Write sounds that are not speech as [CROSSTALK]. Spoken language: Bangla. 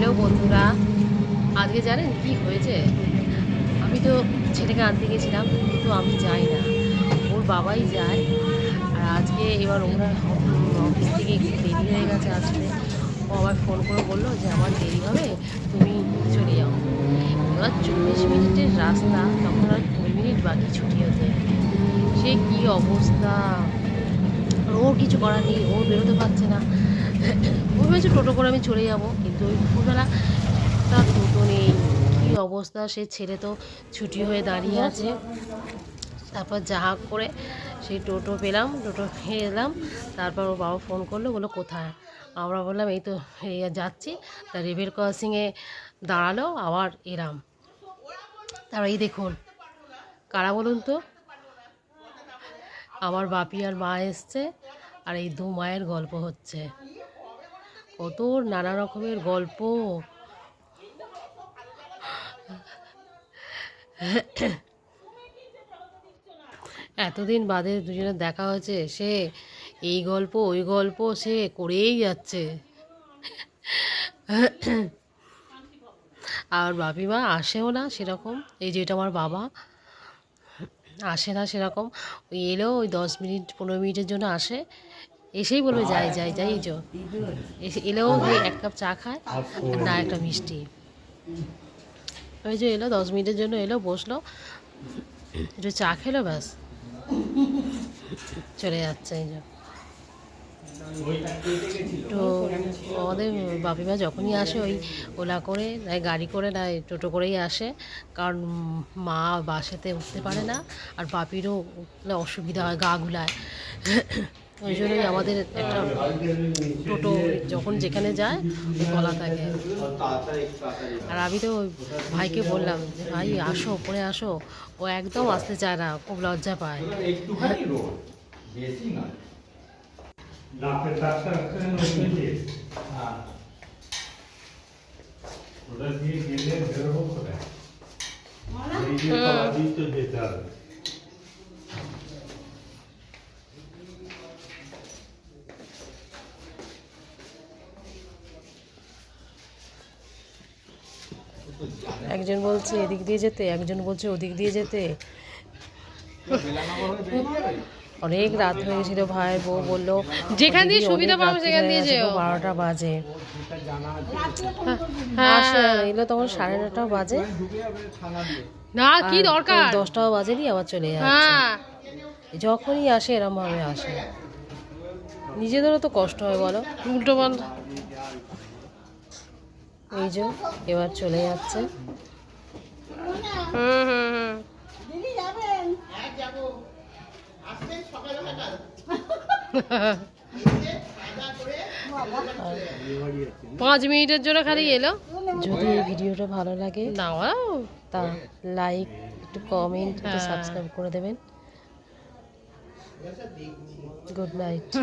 হ্যালো বন্ধুরা। আজকে জানেন কি হয়েছে? আমি তো ছেলেকে আনতে গেছিলাম, কিন্তু আমি যাই না। ওর বাবাই যায়, আর আজকে এবার ওরা অফিস থেকে দেরি হয়ে গেছে আসলে ও আবার ফোন করে বলল যে, আমার দেরি হবে, তুমি চলে যাও। এবার চল্লিশ মিনিটের রাস্তা, তখন আর কুড়ি মিনিট বাকি ছুটি হতে সে কী অবস্থা? ওর কিছু করার নেই, ও বেরোতে পারছে না। ও ভেবেছে টোটো করে আমি চলে যাব, কিন্তু ওই দুপুরবেলা একটা টোটো নেই। কী অবস্থা, সে ছেলে তো ছুটি হয়ে দাঁড়িয়ে আছে। তারপর যাহা করে সেই টোটো পেলাম, টোটো পেয়ে এলাম। তারপর ওর বাবা ফোন করল, বলল, কোথায়? আমরা বললাম, এই তো যাচ্ছি। তা রেবেল ক্রসিংয়ে দাঁড়াল, আবার এরাম তারপর এই দেখুন, কারা বলুন তো? আমার বাপি আর মা এসছে আর এই দু মায়ের গল্প হচ্ছে। কত নানা রকমের গল্প। এতদিন বাদে দুজনের দেখা হয়েছে, সে এই গল্প, ওই গল্প, সে করেই যাচ্ছে। আর বাপি মা আসেও না সেরকম। এই যেটা আমার বাবা। আসে না সেরকম। ওই এলেও ওই দশ মিনিট, পনেরো মিনিটের জন্য আসে। এসেই বলবে, যাই যাই যাই যো। এসে এলেও এক কাপ চা খায় না একটা মিষ্টি। ওই যে এলো, দশ মিনিটের জন্য এলো, বসল। একটু চা খেলো, ব্যাস। চলে যাচ্ছে, এই যে। তো আমাদের বাপিমা যখনই আসে ওই ওলা করে নয় গাড়ি করে নয় টোটো করেই আসে। কারণ মা বাসেতে উঠতে পারে না, আর বাপিরও অসুবিধা হয়, গা গুলায়। ওই জন্যই আমাদের একটা টোটো যখন যেখানে যায় বলা থাকে। আর আমি তো ভাইকে বললাম যে, ভাই, আসো পরে আসো। ও একদম আসতে চায় না, খুব লজ্জা পায়। দাঁতের ডাক্তার আছেন ওইখানে হ্যাঁ। ওটা দিয়ে গেলে বেরোবো কোথায়? এই যে তলা তো যেতে হবে। একজন বলছে এদিক দিয়ে যেতে একজন বলছে ওদিক দিয়ে যেতে। অনেক রাত হয়ে গেছিল ভাই বউ বলল যেখান দিয়ে সুবিধা পাবো সেখান দিয়ে যেও।" বারোটা বাজে। হ্যাঁ। এলো তখন সাড়ে নটাও বাজে। না কি দরকার? দশটাও বাজেনি আবার চলে যাচ্ছে। হ্যাঁ। যখনই আসে এরম ভাবে আসে। নিজেদেরও তো কষ্ট হয় বলো। উল্টো পাল্টা। এই যে এবার চলে যাচ্ছে। হুম হুম। পাঁচ মিনিটের জন্য খালি এলো? যদি এই ভিডিওটা ভালো লাগে না তা লাইক একটু কমেন্ট একটু হ্যাঁ। সাবস্ক্রাইব করে দেবেন। Good night [LAUGHS]